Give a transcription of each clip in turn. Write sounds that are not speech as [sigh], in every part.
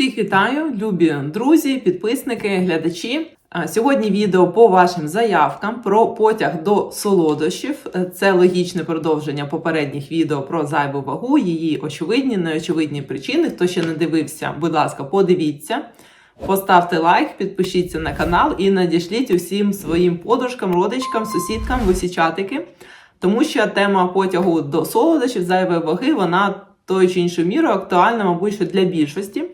Всіх вітаю, любі друзі, підписники, глядачі. Сьогодні відео по вашим заявкам про потяг до солодощів. Е, Це логічне продовження попередніх відео про зайву вагу, її очевидні, неочевидні причини. Хто ще не дивився, будь ласка, подивіться. Поставте лайк, підпишіться на канал і надішліть усім своїм подружкам, родичкам, сусідкам, усі чатики. Тому що тема потягу до солодощів, зайвої ваги, вона тою чи іншою мірою актуальна, мабуть, що для більшості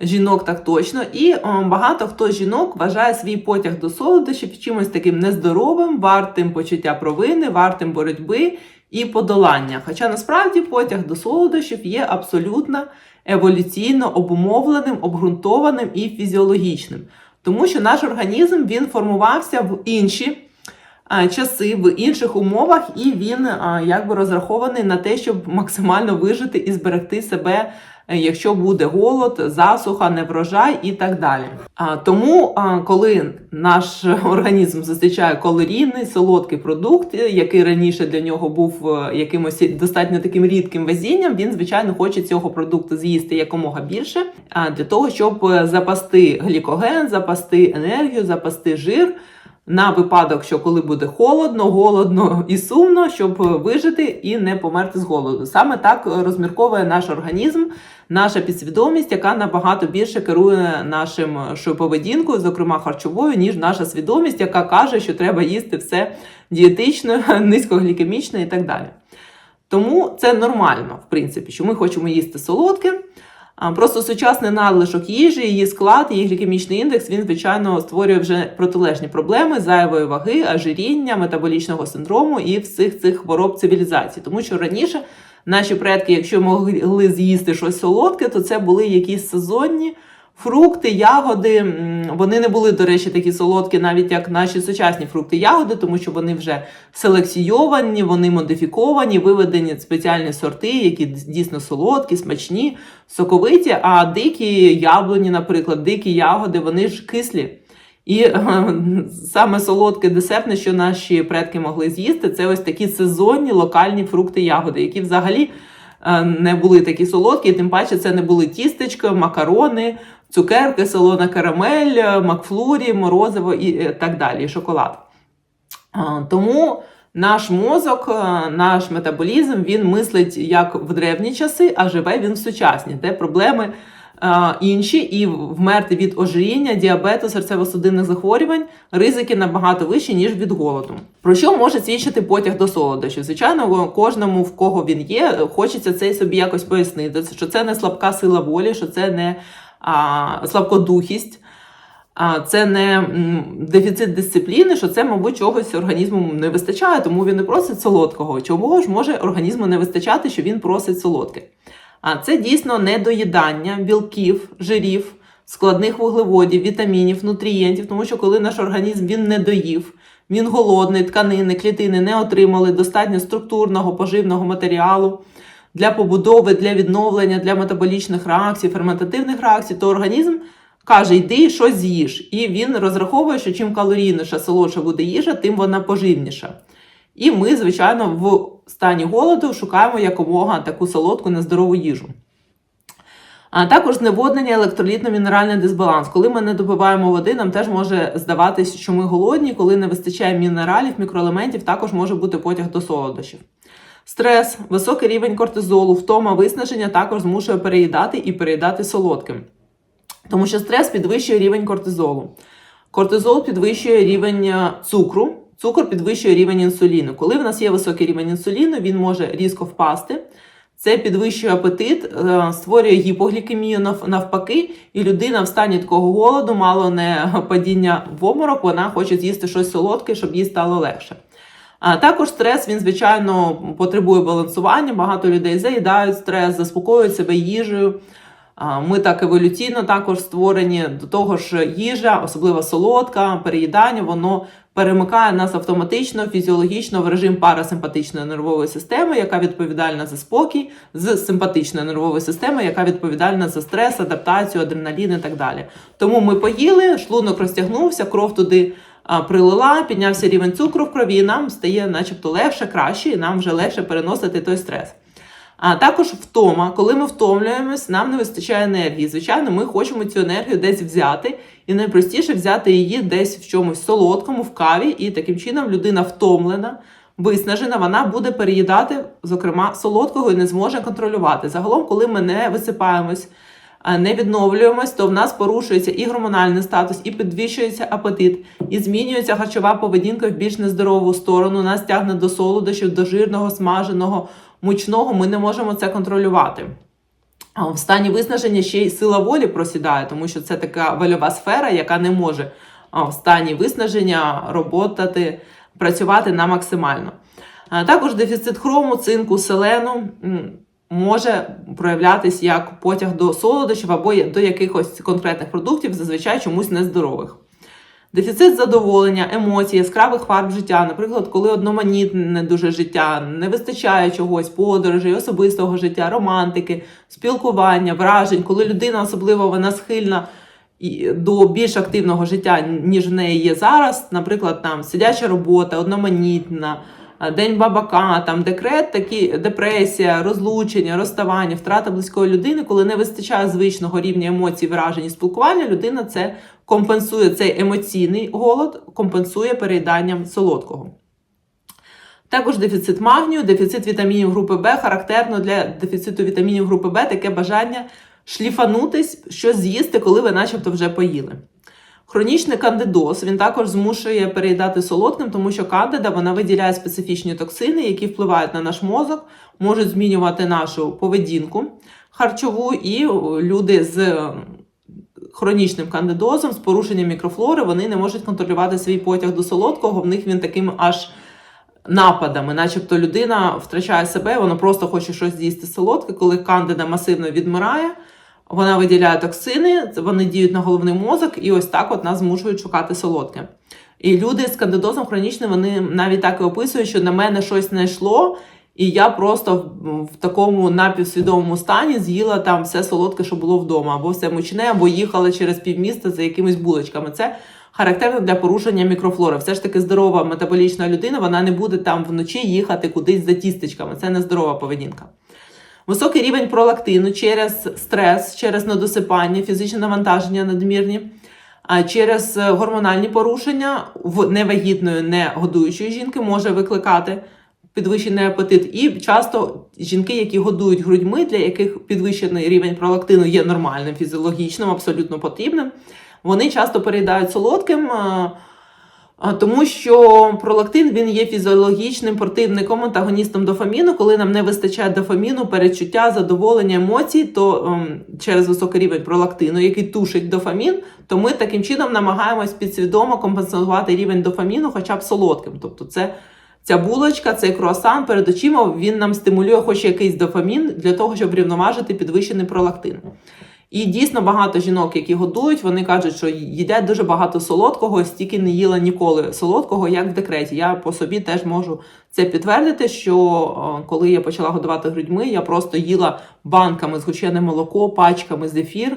жінок так точно. І о, багато хто з жінок вважає свій потяг до солодощів чимось таким нездоровим, вартим почуття провини, вартим боротьби і подолання. Хоча насправді потяг до солодощів є абсолютно еволюційно обумовленим, обґрунтованим і фізіологічним. Тому що наш організм він формувався в інші часи, в інших умовах, і він а, якби розрахований на те, щоб максимально вижити і зберегти себе, е, якщо буде голод, засуха, неврожай і так далі. Тому, коли наш [laughs] організм зустрічає калорійний, солодкий продукт, е, який раніше для нього був е, якимось достатньо таким рідким везінням, він звичайно хоче цього продукту з'їсти якомога більше, для того, щоб е, запасти глікоген, запасти енергію, запасти жир на випадок, що коли буде холодно, голодно і сумно, щоб вижити і не померти з голоду. Саме так розмірковує наш організм, наша підсвідомість, яка набагато більше керує нашим поведінкою, зокрема харчовою, ніж наша свідомість, яка каже, що треба їсти все дієтично, [laughs] низькоглікемічно і так далі. Тому це нормально, в принципі, що ми хочемо їсти солодке. Просто сучасний надлишок їжі, її склад, її глікемічний індекс, він, звичайно, створює вже протилежні проблеми зайвої ваги, ожиріння, метаболічного синдрому і всіх цих хвороб цивілізації. Тому що раніше наші предки, якщо могли з'їсти щось солодке, то це були якісь сезонні фрукти, ягоди. Вони не були, до речі, такі солодкі, навіть як наші сучасні фрукти ягоди, тому що вони вже селекційовані, вони модифіковані, виведені спеціальні сорти, які дійсно солодкі, смачні, соковиті. А дикі яблуні, наприклад, дикі ягоди, вони ж кислі. І е, [laughs] саме солодке десертне, що наші предки могли з'їсти, це ось такі сезонні локальні фрукти ягоди, які взагалі не були такі солодкі, тим паче це не були тістечка, макарони, цукерки, солона карамель, макфлурі, морозиво і е, так далі, шоколад. Тому наш мозок, е, наш метаболізм він мислить як в древні часи, а живе він в сучасні, де проблеми е, інші, і вмерти від ожиріння, діабету, серцево-судинних захворювань ризики набагато вищі, ніж від голоду. Про що може свідчити потяг до солодощів? Звичайно, кожному, в кого він є, хочеться це собі якось пояснити, що це не слабка сила волі, що це не а, слабкодухість. А це не дефіцит дисципліни, що це, мабуть, чогось організму не вистачає, тому він не просить солодкого. Чого ж може організму не вистачати, що він просить солодке? А це дійсно недоїдання білків, жирів, складних вуглеводів, вітамінів, нутрієнтів, тому що коли наш організм він не доїв, він голодний, тканини, клітини не отримали достатньо структурного поживного матеріалу для побудови, для відновлення, для метаболічних реакцій, ферментативних реакцій, то організм каже, йди щось з'їж. І він розраховує, що чим калорійніша, солодша буде їжа, тим вона поживніша. І ми, звичайно, в стані голоду шукаємо якомога таку солодку, нездорову їжу. А також зневоднення електролітно-мінеральний дисбаланс. Коли ми не допиваємо води, нам теж може здаватися, що ми голодні, коли не вистачає мінералів, мікроелементів, також може бути потяг до солодощів. Стрес, високий рівень кортизолу, втома, виснаження також змушує переїдати і переїдати солодким. Тому що стрес підвищує рівень кортизолу. Кортизол підвищує рівень е, цукру, цукор підвищує рівень інсуліну. Коли в нас є високий рівень інсуліну, він може різко впасти. Це підвищує апетит, е, створює гіпоглікемію навпаки, і людина в стані такого голоду, мало не [laughs] падіння в обморок, вона хоче з'їсти щось солодке, щоб їй стало легше. А також стрес, він, звичайно, потребує балансування. Багато людей заїдають стрес, заспокоюють себе їжею. Ми так еволюційно також створені до того ж, їжа, особливо солодка, переїдання, воно перемикає нас автоматично, фізіологічно в режим парасимпатичної нервової системи, яка відповідальна за спокій, з симпатичної нервової системи, яка відповідальна за стрес, адаптацію, адреналін і так далі. Тому ми поїли, шлунок розтягнувся, кров туди прилила, піднявся рівень цукру в крові, і нам стає, начебто, легше, краще, і нам вже легше переносити той стрес. А також втома, коли ми втомлюємось, нам не вистачає енергії. Звичайно, ми хочемо цю енергію десь взяти, і найпростіше взяти її десь в чомусь солодкому, в каві, і таким чином людина втомлена, виснажена, вона буде переїдати, зокрема, солодкого і не зможе контролювати. Загалом, коли ми не висипаємось, не відновлюємось, то в нас порушується і гормональний статус, і підвищується апетит, і змінюється харчова поведінка в більш нездорову сторону. Нас тягне до солодощів, до жирного, смаженого, мучного. Ми не можемо це контролювати. В стані виснаження ще й сила волі просідає, тому що це така вольова сфера, яка не може в стані виснаження роботати, працювати на максимально. Також дефіцит хрому, цинку, селену може проявлятись як потяг до солодощів або до якихось конкретних продуктів, зазвичай чомусь нездорових. Дефіцит задоволення, емоцій, яскравих фарб життя, наприклад, коли одноманітне дуже життя, не вистачає чогось, подорожей, особистого життя, романтики, спілкування, вражень, коли людина особливо вона схильна до більш активного життя, ніж в неї є зараз, наприклад, там сидяча робота, одноманітна, день бабака, там декрет, такі депресія, розлучення, розставання, втрата близької людини, коли не вистачає звичного рівня емоцій, вражень і спілкування, людина це компенсує цей емоційний голод, компенсує переїданням солодкого. Також дефіцит магнію, дефіцит вітамінів групи Б характерно для дефіциту вітамінів групи Б таке бажання шліфанутись, щось з'їсти, коли ви начебто вже поїли. Хронічний кандидоз він також змушує переїдати солодким, тому що кандида вона виділяє специфічні токсини, які впливають на наш мозок, можуть змінювати нашу поведінку харчову, і люди з е, хронічним кандидозом, з порушенням мікрофлори, вони не можуть контролювати свій потяг до солодкого. В них він таким аж нападами, начебто людина втрачає себе, вона просто хоче щось з'їсти солодке, коли кандида масивно відмирає. Вона виділяє токсини, вони діють на головний мозок, і ось так от нас змушують шукати солодке. І люди з кандидозом хронічним вони навіть так і описують, що на мене щось не йшло, і я просто в, в такому напівсвідомому стані з'їла там все солодке, що було вдома, або все мучне, або їхала через півміста за якимись булочками. Це характерно для порушення мікрофлори. Все ж таки здорова метаболічна людина, вона не буде там вночі їхати кудись за тістечками. Це нездорова поведінка. Високий рівень пролактину через стрес, через недосипання, фізичне навантаження надмірні, через е, гормональні порушення в невагітної, не годуючої жінки може викликати підвищений апетит. І часто жінки, які годують грудьми, для яких підвищений рівень пролактину є нормальним, фізіологічним, абсолютно потрібним, вони часто переїдають солодким. Тому що пролактин він є фізіологічним противником, антагоністом дофаміну. Коли нам не вистачає дофаміну, перечуття, задоволення, емоцій, то ем, через високий рівень пролактину, який тушить дофамін, то ми таким чином намагаємось підсвідомо компенсувати рівень дофаміну, хоча б солодким. Тобто, це ця булочка, цей круасан перед очима він нам стимулює хоч якийсь дофамін для того, щоб рівноважити підвищений пролактин. І дійсно багато жінок, які годують, вони кажуть, що їдять дуже багато солодкого, стільки не їла ніколи солодкого, як в декреті. Я по собі теж можу це підтвердити. Що е, коли я почала годувати грудьми, я просто їла банками згущене молоко, пачками зефір,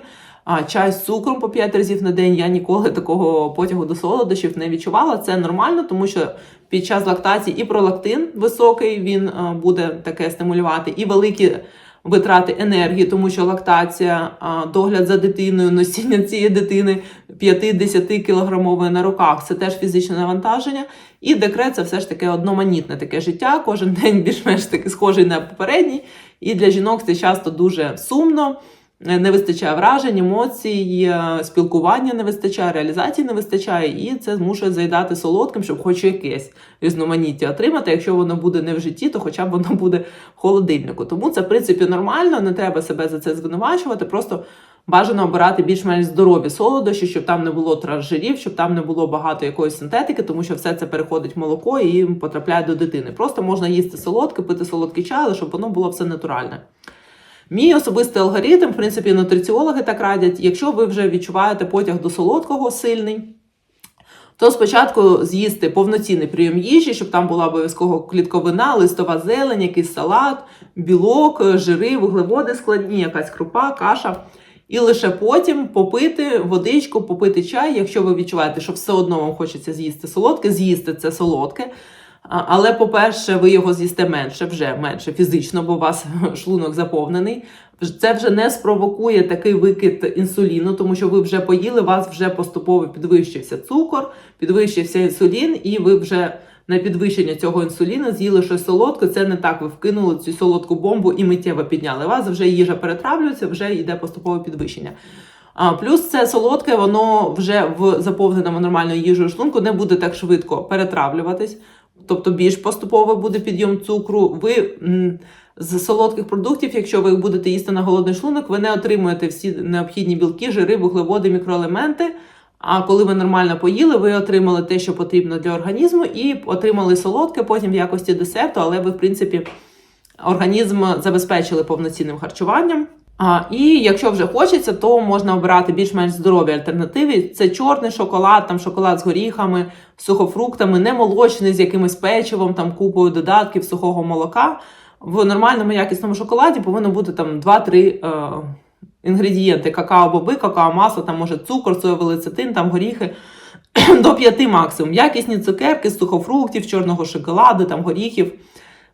чай з цукром по 5 разів на день. Я ніколи такого потягу до солодощів не відчувала. Це нормально, тому що під час лактації і пролактин високий він е, буде таке стимулювати, і великі витрати енергії, тому що лактація, догляд за дитиною, носіння цієї дитини 5-10 кілограмової на руках це теж фізичне навантаження. І декрет це все ж таки одноманітне таке життя. Кожен день більш-менш таки схожий на попередній. І для жінок це часто дуже сумно. Не вистачає вражень, емоцій, е, спілкування не вистачає, реалізації не вистачає, і це змушує заїдати солодким, щоб хоч якесь різноманіття отримати. Якщо воно буде не в житті, то хоча б воно буде в холодильнику. Тому це в принципі нормально, не треба себе за це звинувачувати. Просто бажано обирати більш-менш здорові солодощі, щоб там не було трансжирів, щоб там не було багато якоїсь синтетики, тому що все це переходить в молоко і потрапляє до дитини. Просто можна їсти солодке, пити солодкий чай, але щоб воно було все натуральне. Мій особистий алгоритм, в принципі, нутриціологи так радять, якщо ви вже відчуваєте потяг до солодкого сильний, то спочатку з'їсти повноцінний прийом їжі, щоб там була обов'язково клітковина, листова зелень, якийсь салат, білок, жири, вуглеводи складні, якась крупа, каша. І лише потім попити водичку, попити чай, якщо ви відчуваєте, що все одно вам хочеться з'їсти солодке, з'їсти це солодке. Але, по-перше, ви його з'їсте менше, вже менше фізично, бо у вас [laughs] шлунок заповнений. Це вже не спровокує такий викид інсуліну, тому що ви вже поїли, у вас вже поступово підвищився цукор, підвищився інсулін, і ви вже на підвищення цього інсуліну з'їли щось солодке. Це не так. Ви вкинули цю солодку бомбу і миттєво підняли. У вас вже їжа перетравлюється, вже йде поступове підвищення. А плюс це солодке, воно вже в заповненому нормальною їжею шлунку не буде так швидко перетравлюватись, тобто більш поступово буде підйом цукру. Ви з солодких продуктів, якщо ви їх будете їсти на голодний шлунок, ви не отримуєте всі необхідні білки, жири, вуглеводи, мікроелементи. А коли ви нормально поїли, ви отримали те, що потрібно для організму, і отримали солодке потім в якості десерту, але ви, в принципі, організм забезпечили повноцінним харчуванням. І якщо вже хочеться, то можна обирати більш-менш здорові альтернативи. Це чорний шоколад, там шоколад з горіхами, сухофруктами, не молочний з якимось печивом, там купою додатків сухого молока. В нормальному якісному шоколаді повинно бути там 2-3 е, інгредієнти: какао-боби, какао-масло, там може цукор, соєвий лецитин, там горіхи [clears throat] до 5 максимум. Якісні цукерки з сухофруктів, чорного шоколаду, там горіхів.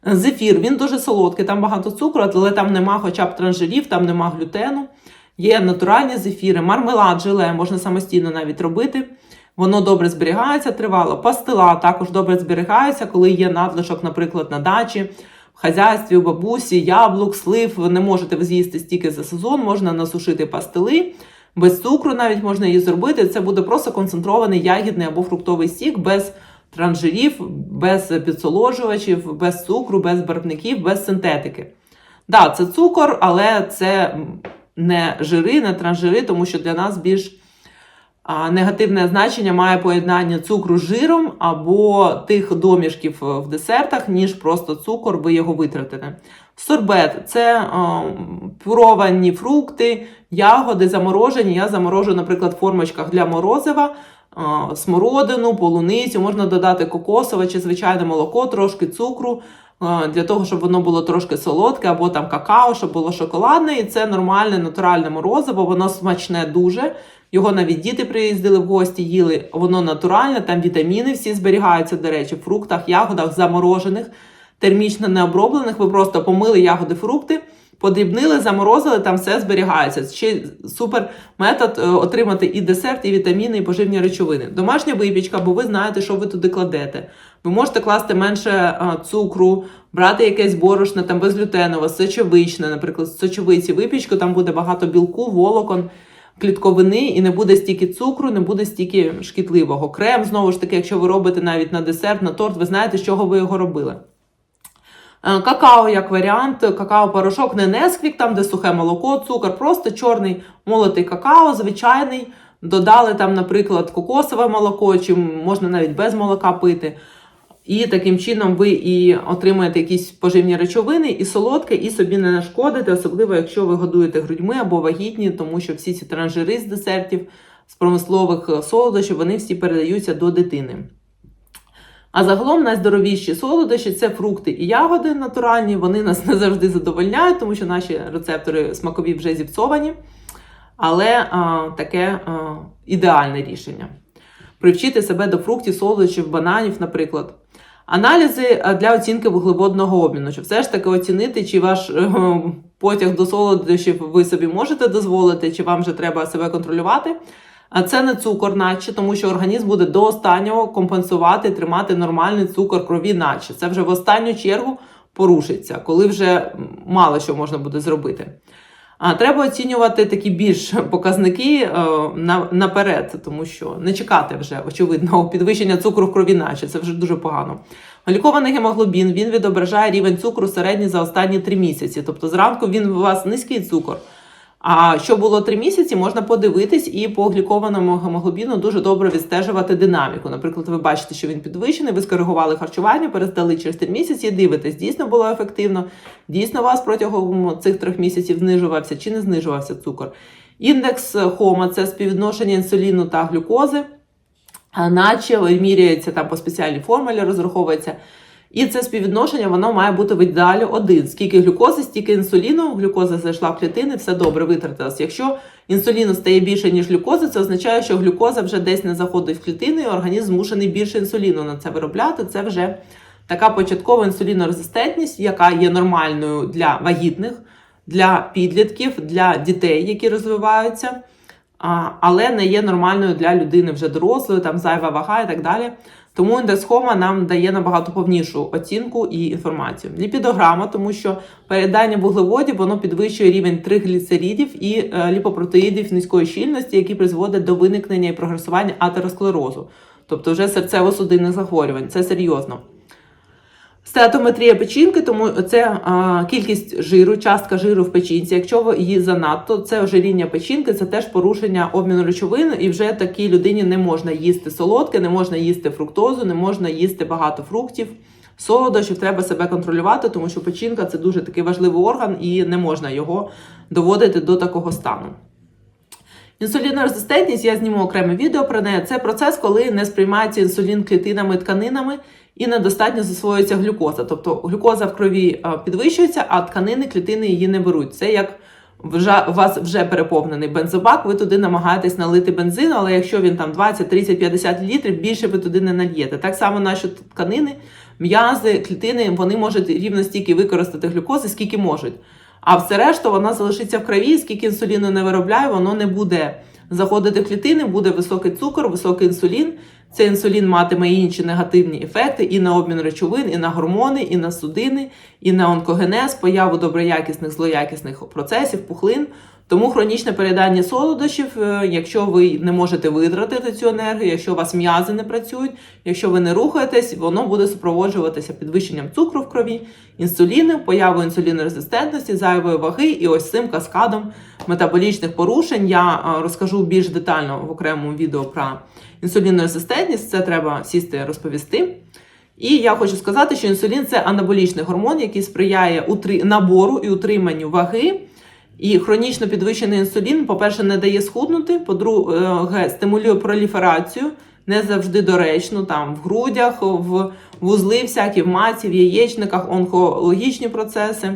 Зефір, він дуже солодкий, там багато цукру, але там нема хоча б транжирів, там нема глютену. Є натуральні зефіри, мармелад, желе, можна самостійно навіть робити. Воно добре зберігається тривало. Пастила також добре зберігається, коли є надлишок, наприклад, на дачі, в хазяйстві, у бабусі, яблук, слив. Ви не можете з'їсти стільки за сезон, можна насушити пастили. Без цукру навіть можна її зробити. Це буде просто концентрований ягідний або фруктовий сік без транжирів, без підсоложувачів, без цукру, без барвників, без синтетики. Да, це цукор, але це не жири, не транжири, тому що для нас більш негативне значення має поєднання цукру з жиром або тих домішків в десертах, ніж просто цукор, ви його витратите. Сорбет це а, пюровані фрукти, ягоди заморожені. Я заморожу, наприклад, в формочках для морозива смородину, полуницю, можна додати кокосове чи звичайне молоко, трошки цукру, для того, щоб воно було трошки солодке, або там какао, щоб було шоколадне. І це нормальне натуральне морозиво, воно смачне дуже. Його навіть діти приїздили в гості, їли, воно натуральне, там вітаміни всі зберігаються, до речі, в фруктах, ягодах, заморожених, термічно необроблених. Ви просто помили ягоди, фрукти. Подрібнили, заморозили, там все зберігається. Ще супер метод е, отримати і десерт, і вітаміни, і поживні речовини. Домашня випічка, бо ви знаєте, що ви туди кладете. Ви можете класти менше е, цукру, брати якесь борошно, там безглютенове, сочовичне, наприклад, з сочовиці випічку, там буде багато білку, волокон, клітковини, і не буде стільки цукру, не буде стільки шкідливого. Крем, знову ж таки, якщо ви робите навіть на десерт, на торт, ви знаєте, з чого ви його робили. Е, Какао як варіант, какао-порошок, не несквік, там де сухе молоко, цукор, просто чорний молотий какао, звичайний. Додали там, наприклад, кокосове молоко, чи можна навіть без молока пити. І таким чином ви і отримаєте якісь поживні речовини, і солодке, і собі не нашкодите, особливо якщо ви годуєте грудьми або вагітні, тому що всі ці транжири з десертів, з промислових солодощів, вони всі передаються до дитини. А загалом найздоровіші солодощі це фрукти і ягоди натуральні. Вони нас не завжди задовольняють, тому що наші рецептори смакові вже зіпсовані. Але а, таке а, ідеальне рішення. Привчити себе до фруктів, солодощів, бананів, наприклад. Аналізи для оцінки вуглеводного обміну. Щоб все ж таки оцінити, чи ваш е, потяг до солодощів ви собі можете дозволити, чи вам вже треба себе контролювати. А це не цукор, наче, тому що організм буде до останнього компенсувати, тримати нормальний цукор крові, наче. Це вже в останню чергу порушиться, коли вже мало що можна буде зробити. А треба оцінювати такі більш показники е, на, наперед, тому що не чекати вже, очевидно, підвищення цукру в крові, наче це вже дуже погано. Глікований гемоглобін він відображає рівень цукру середній за останні 3 місяці. Тобто зранку він у вас низький цукор. А що було три місяці, можна подивитись і по глікованому гемоглобіну дуже добре відстежувати динаміку. Наприклад, ви бачите, що він підвищений, ви скоригували харчування, перестали через три місяці, і дивитесь, дійсно було ефективно, дійсно у вас протягом цих трьох місяців знижувався чи не знижувався цукор. Індекс хома це співвідношення інсуліну та глюкози, наче міряється там по спеціальній формулі, розраховується. І це співвідношення воно має бути в ідеалі один. Скільки глюкози, стільки інсуліну, глюкоза зайшла в клітини, все добре витратилось. Якщо інсуліну стає більше, ніж глюкози, це означає, що глюкоза вже десь не заходить в клітини, і організм змушений більше інсуліну на це виробляти. Це вже така початкова інсулінорезистентність, яка є нормальною для вагітних, для підлітків, для дітей, які розвиваються, але не є нормальною для людини вже дорослої, там зайва вага і так далі. Тому індекс Хома нам дає набагато повнішу оцінку і інформацію. Ліпідограма, тому що переїдання вуглеводів воно підвищує рівень тригліцерідів і е, ліпопротеїдів низької щільності, які призводять до виникнення і прогресування атеросклерозу, тобто вже серцево-судинних захворювань. Це серйозно. Стеатометрія печінки, тому це а, кількість жиру, частка жиру в печінці. Якщо її занадто, це ожиріння печінки, це теж порушення обміну речовин, і вже такій людині не можна їсти солодке, не можна їсти фруктозу, не можна їсти багато фруктів, солодощів. Треба себе контролювати, тому що печінка це дуже такий важливий орган, і не можна його доводити до такого стану. Інсулінорезистентність, я зніму окреме відео про неї. Це процес, коли не сприймається інсулін клітинами тканинами і недостатньо засвоюється глюкоза. Тобто глюкоза в крові е, підвищується, а тканини, клітини її не беруть. Це як вже, у вас вже переповнений бензобак, ви туди намагаєтесь налити бензин, але якщо він там 20, 30, 50 літрів, більше ви туди не нальєте. Так само наші тканини, м'язи, клітини, вони можуть рівно стільки використати глюкози, скільки можуть. А все решту вона залишиться в крові, скільки інсуліну не виробляє, воно не буде заходити в клітини, буде високий цукор, високий інсулін. Цей інсулін матиме інші негативні ефекти і на обмін речовин, і на гормони, і на судини, і на онкогенез, появу доброякісних, злоякісних процесів, пухлин. Тому хронічне переїдання солодощів, е, якщо ви не можете витратити цю енергію, якщо у вас м'язи не працюють, якщо ви не рухаєтесь, воно буде супроводжуватися підвищенням цукру в крові, інсуліну, появою інсулінорезистентності, зайвої ваги і ось цим каскадом метаболічних порушень. Я е, розкажу більш детально в окремому відео про інсулінорезистентність. Це треба сісти розповісти. І я хочу сказати, що інсулін це анаболічний гормон, який сприяє набору і утриманню ваги. І хронічно підвищений інсулін, по-перше, не дає схуднути, по-друге, стимулює проліферацію, не завжди доречно, там в грудях, в вузли, всякі в маці, в яєчниках, онкологічні процеси.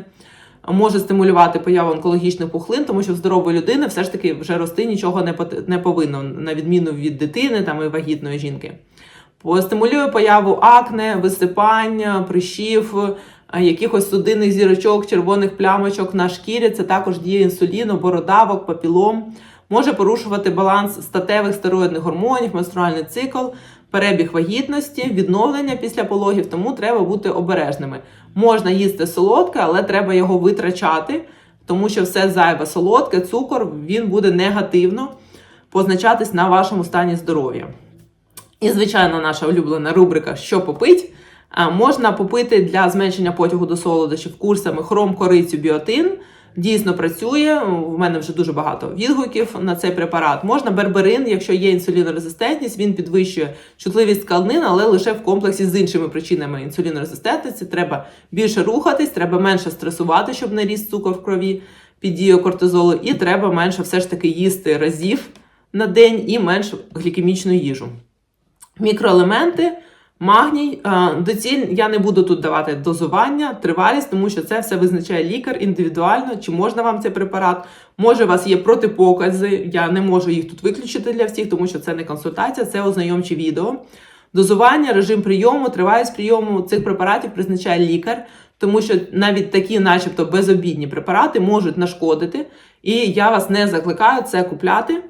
Може стимулювати появу онкологічних пухлин, тому що в здорової людини все ж таки вже рости нічого не не повинно, на відміну від дитини там і вагітної жінки. Стимулює появу акне, висипання, прищів, якихось судинних зірочок, червоних плямочок на шкірі. Це також діє інсуліну, бородавок, папілом. Може порушувати баланс статевих стероїдних гормонів, менструальний цикл, перебіг вагітності, відновлення після пологів, тому треба бути обережними. Можна їсти солодке, але треба його витрачати, тому що все зайве солодке, цукор він буде негативно позначатись на вашому стані здоров'я. І, звичайно, наша улюблена рубрика Що попить. Можна попити для зменшення потягу до солодощів курсами хром, корицю, біотин. Дійсно працює. У мене вже дуже багато відгуків на цей препарат. Можна берберин, якщо є інсулінорезистентність, він підвищує чутливість тканин, але лише в комплексі з іншими причинами інсулінорезистентності. Треба більше рухатись, треба менше стресувати, щоб не ріс цукор в крові під дією кортизолу, і треба менше все ж таки їсти разів на день і менш глікемічну їжу. Мікроелементи. Магній, доціль я не буду тут давати дозування, тривалість, тому що це все визначає лікар індивідуально, чи можна вам цей препарат. Може, у вас є протипокази, я не можу їх тут виключити для всіх, тому що це не консультація, це ознайомче відео. Дозування, режим прийому, тривалість прийому цих препаратів призначає лікар, тому що навіть такі, начебто, безобідні препарати можуть нашкодити, і я вас не закликаю це купляти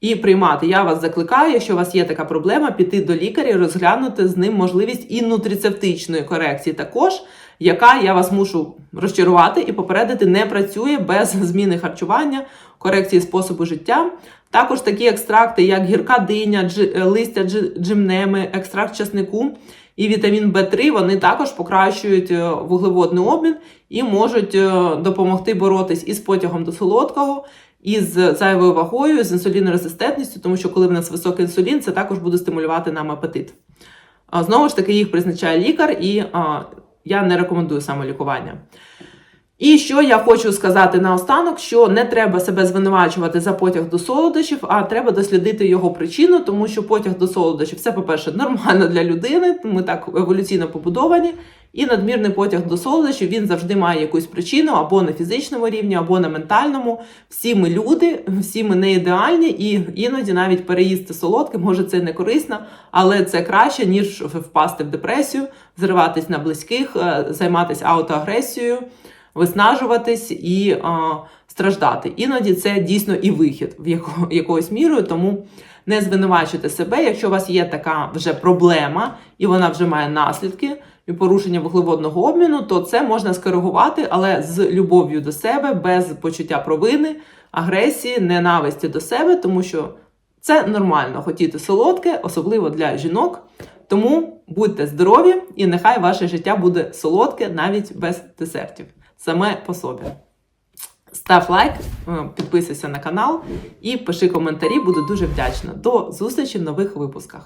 і приймати. Я вас закликаю, якщо у вас є така проблема, піти до лікаря і розглянути з ним можливість і нутрицептичної корекції, також яка я вас мушу розчарувати і попередити, не працює без [laughs] зміни харчування, корекції способу життя. Також такі екстракти, як гірка диня, е, листя джимнеми, екстракт часнику і вітамін В3, вони також покращують е, вуглеводний обмін і можуть е, допомогти боротись із потягом до солодкого із зайвою вагою, з інсулінорезистентністю, тому що коли в нас високий інсулін, це також буде стимулювати нам апетит. Знову ж таки, їх призначає лікар, і я не рекомендую самолікування. І що я хочу сказати наостанок, що не треба себе звинувачувати за потяг до солодощів, а треба дослідити його причину, тому що потяг до солодощів це, по-перше, нормально для людини, ми так еволюційно побудовані. І надмірний потяг до солодощів він завжди має якусь причину або на фізичному рівні, або на ментальному. Всі ми люди, всі ми не ідеальні, і іноді навіть переїсти солодке, може це не корисно, але це краще, ніж впасти в депресію, зриватись на близьких, е, займатися аутоагресією, виснажуватись і е, страждати. Іноді це дійсно і вихід в яко, якоюсь мірою, тому не звинувачуйте себе, якщо у вас є така вже проблема, і вона вже має наслідки і порушення вуглеводного обміну, то це можна скоригувати, але з любов'ю до себе, без почуття провини, агресії, ненависті до себе, тому що це нормально хотіти солодке, особливо для жінок. Тому будьте здорові, і нехай ваше життя буде солодке навіть без десертів, саме по собі. Став лайк, е, підписуйся на канал і пиши коментарі, буду дуже вдячна. До зустрічі в нових випусках.